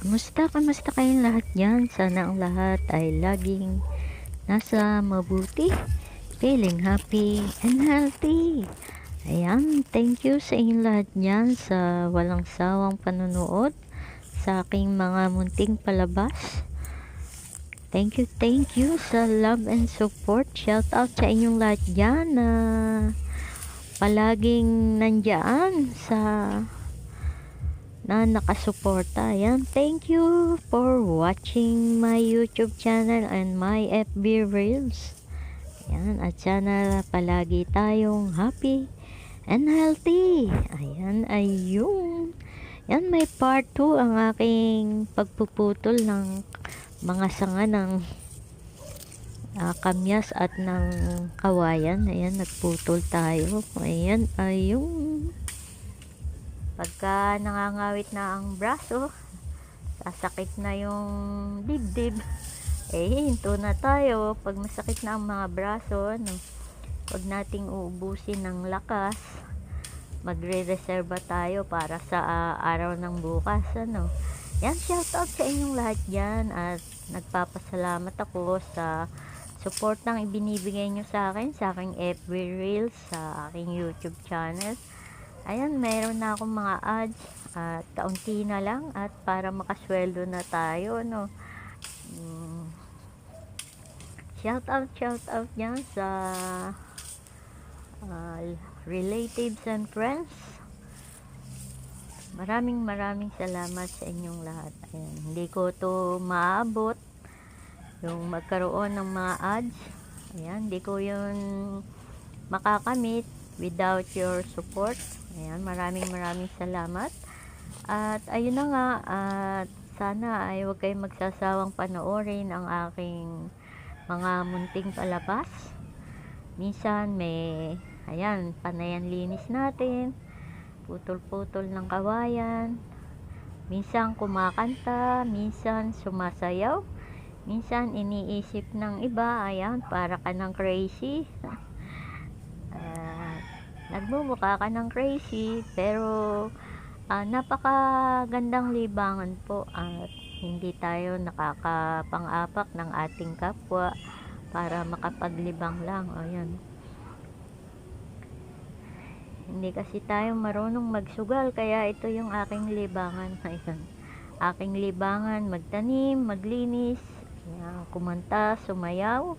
Kamusta, kamusta kayong lahat dyan? Sana ang lahat ay laging nasa mabuti, feeling happy and healthy. Ayan, thank you sa inyong lahat dyan sa walang sawang panonood sa aking mga munting palabas. Thank you, thank you sa love and support. Shout out sa inyong lahat dyan na palaging nandyan sa na nakasuporta. Ayan, thank you for watching my YouTube channel and my FB Reels. Ayan, at sana palagi tayong happy and healthy. Ayan, ayun. Yan, may part 2 ang aking pagpuputol ng mga sanga ng ah, kamyas at ng kawayan. Ayan, nagputol tayo. Ayan, ayun. Pagka nangangawit na ang braso, sasakit na yung dibdib. Eh, hinto na tayo. Pag masakit na ang mga braso, ano, huwag nating uubusin ng lakas. Magre-reserva tayo para sa ah, araw ng bukas. Ano. Yan, shout out sa inyong lahat dyan. At nagpapasalamat ako sa support ng ibinibigay nyo sa akin, sa aking FB Reels, sa aking YouTube channel. Ayan, mayroon na akong mga ads at kaunti na lang at para makasweldo na tayo, no. Mm. Shout out, shout out yan sa ah, relatives and friends. Maraming maraming salamat sa inyong lahat. Ayan, hindi ko to maabot yung magkaroon ng mga ads. Ayan, hindi ko yun makakamit without your support. Ayan, maraming maraming salamat. At ayun na nga, at sana ay huwag kayong magsasawang panoorin ang aking mga munting palabas. Minsan may, ayan, panayan linis natin, putol-putol ng kawayan, minsan kumakanta, minsan sumasayaw, minsan iniisip ng iba, ayan, para ka ng crazy. Nagmumukha ka ng crazy pero ah, napakagandang libangan po at hindi tayo nakakapang-apak ng ating kapwa para makapaglibang lang o yan hindi kasi tayo marunong magsugal kaya ito yung aking libangan ayan. aking libangan magtanim, maglinis ayan, kumanta, sumayaw.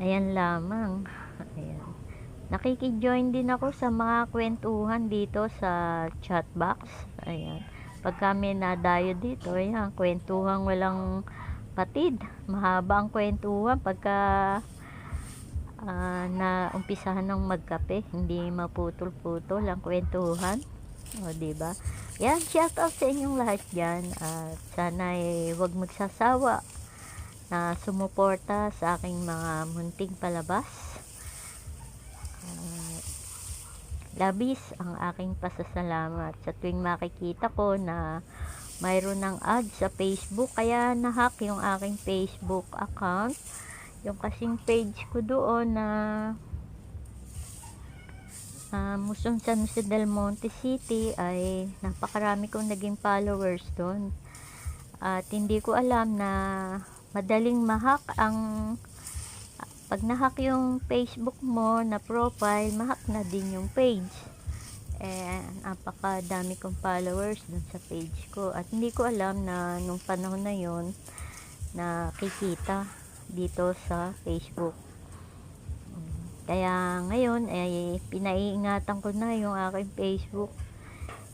Ayan lamang ayan nakikijoin din ako sa mga kwentuhan dito sa chat box. Ayan. Pag kami nadayo dito ayan kwentuhan walang patid. Mahaba ang kwentuhan. Pagka ah, na umpisahan ng magkape hindi maputol-putol ang kwentuhan. O di ba? Yan shout out sa inyong lahat diyan at sana ay wag magsasawa na sumuporta sa aking mga munting palabas Ah, labis ang aking pasasalamat sa tuwing makikita ko na mayroon ng ad sa Facebook. Kaya nahack yung aking Facebook account. Yung kasing page ko doon na uh, Musong San Jose del Monte City ay napakarami kong naging followers doon. At hindi ko alam na madaling mahack ang pag nahack yung Facebook mo na profile, mahack na din yung page. Eh, napakadami kong followers dun sa page ko. At hindi ko alam na nung panahon na yon na kikita dito sa Facebook. Kaya ngayon, ay pinaiingatan ko na yung aking Facebook.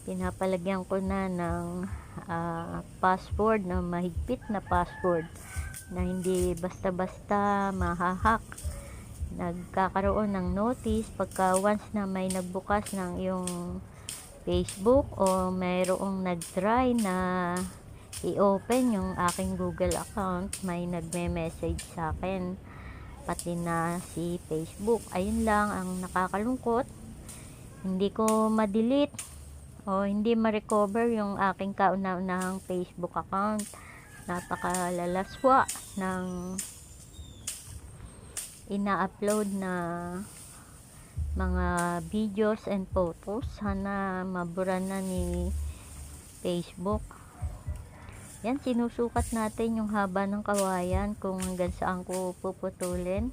Pinapalagyan ko na ng ah, password, na mahigpit na password na hindi basta-basta mahahack nagkakaroon ng notice pagka once na may nagbukas ng iyong Facebook o mayroong nag-try na i-open yung aking Google account may nagme-message sa akin pati na si Facebook. Ayun lang ang nakakalungkot. Hindi ko ma-delete o hindi ma-recover yung aking kauna-unahang Facebook account napakalalaswa ng ina-upload na mga videos and photos sana mabura na ni Facebook. Yan, sinusukat natin yung haba ng kawayan kung hanggang saan ko puputulin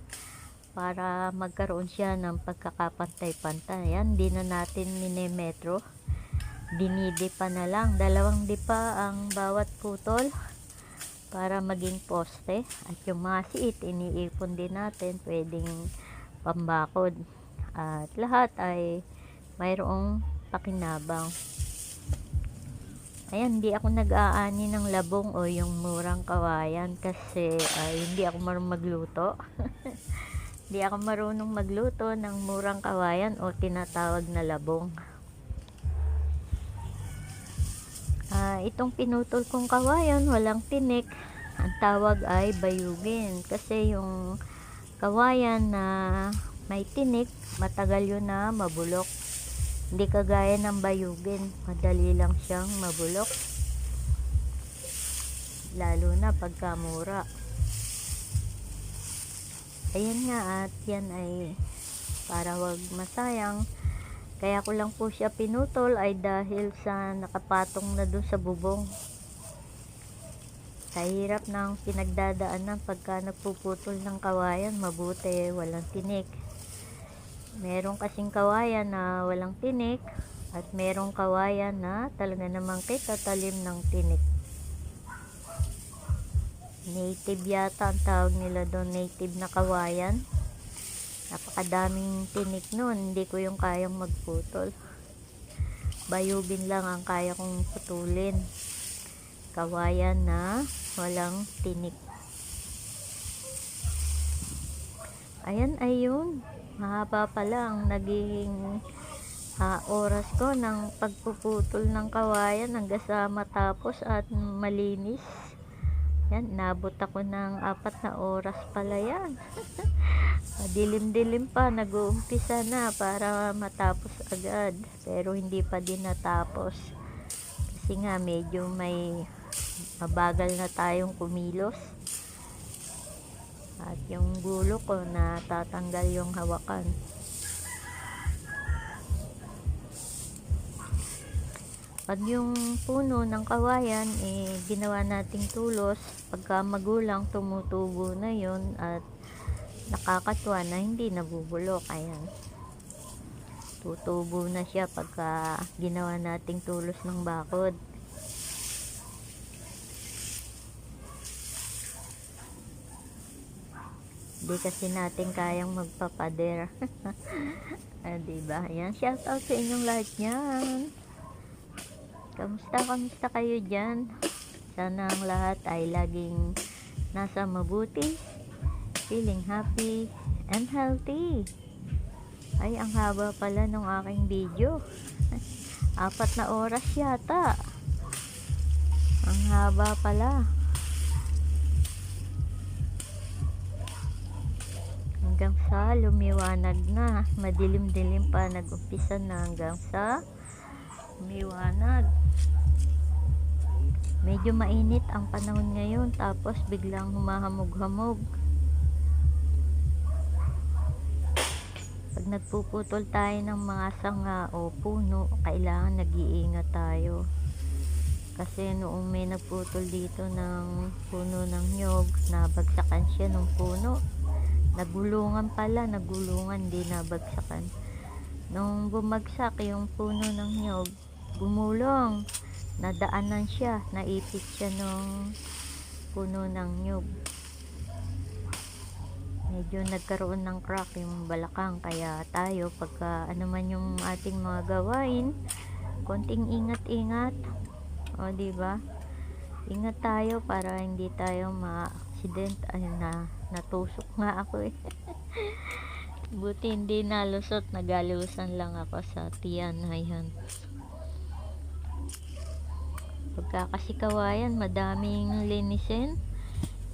para magkaroon siya ng pagkakapantay-pantay. Yan, di na natin minimetro. Dinidipa na lang. Dalawang dipa ang bawat putol para maging poste. At yung mga siit, iniipon din natin. Pwedeng pambakod. At lahat ay mayroong pakinabang. Ayan, hindi ako nag-aani ng labong o yung murang kawayan kasi ay hindi ako marunong magluto. hindi ako marunong magluto ng murang kawayan o tinatawag na labong. Itong pinutol kong kawayan, walang tinik. Ang tawag ay bayugin kasi yung kawayan na may tinik, matagal yun na mabulok. Hindi kagaya ng bayugin, madali lang siyang mabulok. Lalo na pagkamura. Ayan nga at yan ay para wag masayang. Kaya ko lang po siya pinutol ay dahil sa nakapatong na dun sa bubong. Kahirap ng pinagdadaanan pagka nagpuputol ng kawayan, mabuti walang tinik. Meron kasing kawayan na walang tinik at merong kawayan na talaga namang kita talim ng tinik. Native yata ang tawag nila doon, native na kawayan. Napakadaming tinik noon, hindi ko yung kayang magputol. Bayubin lang ang kaya kong putulin. Kawayan na walang tinik. Ayan, ayun mahaba pala ang naging ah, oras ko ng pagpuputol ng kawayan hanggang sa matapos at malinis. Yan, nabot ako ng apat na oras pala yan. Dilim-dilim pa, nag-uumpisa na para matapos agad. Pero hindi pa din natapos. Kasi nga medyo may mabagal na tayong kumilos. At yung gulo ko na tatanggal yung hawakan. Pag yung puno ng kawayan, eh, ginawa nating tulos, pagka magulang, tumutubo na yon at nakakatuwa na hindi nabubulok. Ayan. Tutubo na siya pagka ginawa nating tulos ng bakod. Hindi kasi natin kayang magpapader. ah, diba? Ayan, shout out sa inyong lahat yan. Kamusta, kamusta kayo dyan? Sana ang lahat ay laging nasa mabuti, feeling happy, and healthy. Ay, ang haba pala ng aking video. Apat na oras yata. Ang haba pala. hanggang sa lumiwanag na madilim-dilim pa nag-umpisa na hanggang sa lumiwanag medyo mainit ang panahon ngayon tapos biglang humahamog-hamog pag nagpuputol tayo ng mga sanga o puno kailangan nag-iingat tayo. Kasi noong may nagputol dito ng puno ng nyog nabagsakan siya ng puno. Nagulungan pala nagulungan di nabagsakan. Nung bumagsak yung puno ng nyog gumulong. Nadaanan siya naipit siya nung puno ng nyog medyo nagkaroon ng crack yung balakang. Kaya tayo pagka ano man yung ating mga gawain konting ingat-ingat. O di ba? Ingat tayo para hindi tayo ma-accident. Ayun na natusok nga ako eh. Buti hindi nalusot. Nagalusan lang ako sa tiyan. Ayan pagka kasi kawayan madaming linisin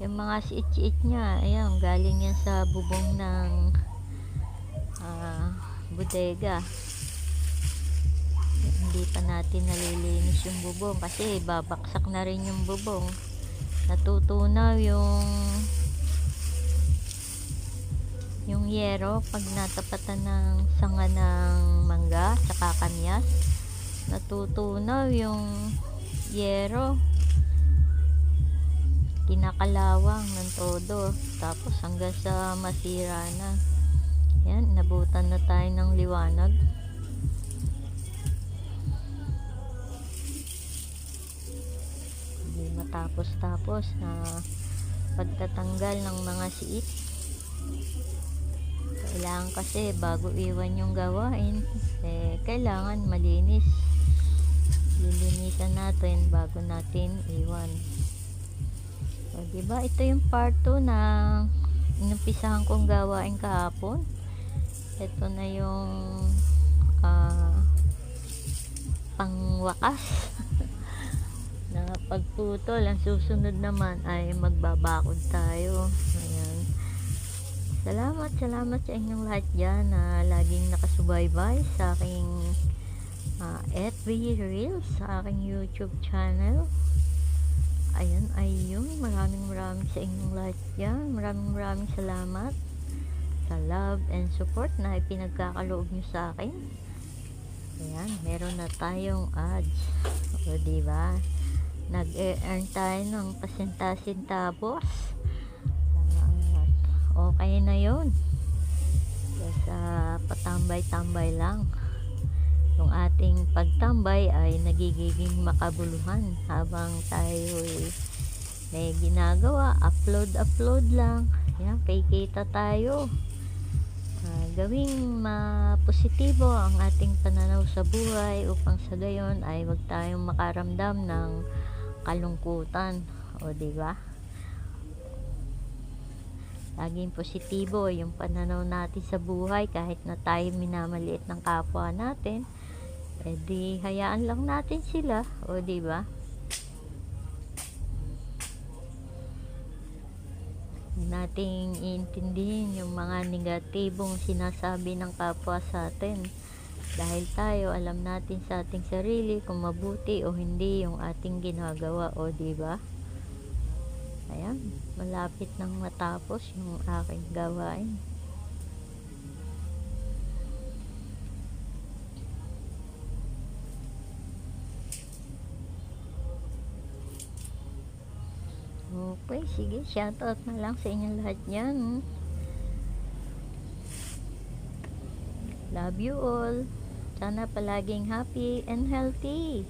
yung mga siit-siit niya ayan galing yan sa bubong ng uh, bodega. Hindi pa natin nalilinis yung bubong kasi babaksak na rin yung bubong. Natutunaw yung yung yero pag natapatan ng sanga ng mangga sa kamyas natutunaw yung yero. Kinakalawang ng todo. Tapos hanggang sa masira na. Yan, nabutan na tayo ng liwanag. Hindi matapos-tapos na pagtatanggal ng mga siit. Kailangan kasi bago iwan yung gawain, eh, kailangan malinis. Lilinisan natin bago natin iwan. So, diba? Ito yung part 2 na inumpisahan kong gawain kahapon. Ito na yung ah, pangwakas na pagputol. Ang susunod naman ay magbabakod tayo. Ayan. Salamat, salamat sa inyong lahat dyan na laging nakasubaybay sa aking ah, FB Reels, sa aking YouTube channel. Ayan, ayun. Maraming maraming sa inyong lahat dyan. Maraming maraming salamat sa love and support na ipinagkakaloob nyo sa akin. Ayan, meron na tayong ads. O, diba? Nag-earn tayo ng pasinta-sintapos. At okay na yun. Kesa patambay-tambay lang. Yung ating pagtambay ay nagiging makabuluhan habang tayo may ginagawa. Upload-upload lang. Yan, kikita tayo. Ah, gawing mapositibo ang ating pananaw sa buhay upang sa gayon ay wag tayong makaramdam ng kalungkutan. O, di ba? Laging positibo yung pananaw natin sa buhay kahit na tayo minamaliit ng kapwa natin. Eh hayaan lang natin sila. O, di ba? Nating iintindihin yung mga negatibong sinasabi ng kapwa sa atin. Dahil tayo, alam natin sa ating sarili kung mabuti o hindi yung ating ginagawa. O, di ba? Ayan, malapit nang matapos yung aking gawain. Okay, sige, shoutout na lang sa inyong lahat yan. Love you all. Sana palaging happy and healthy.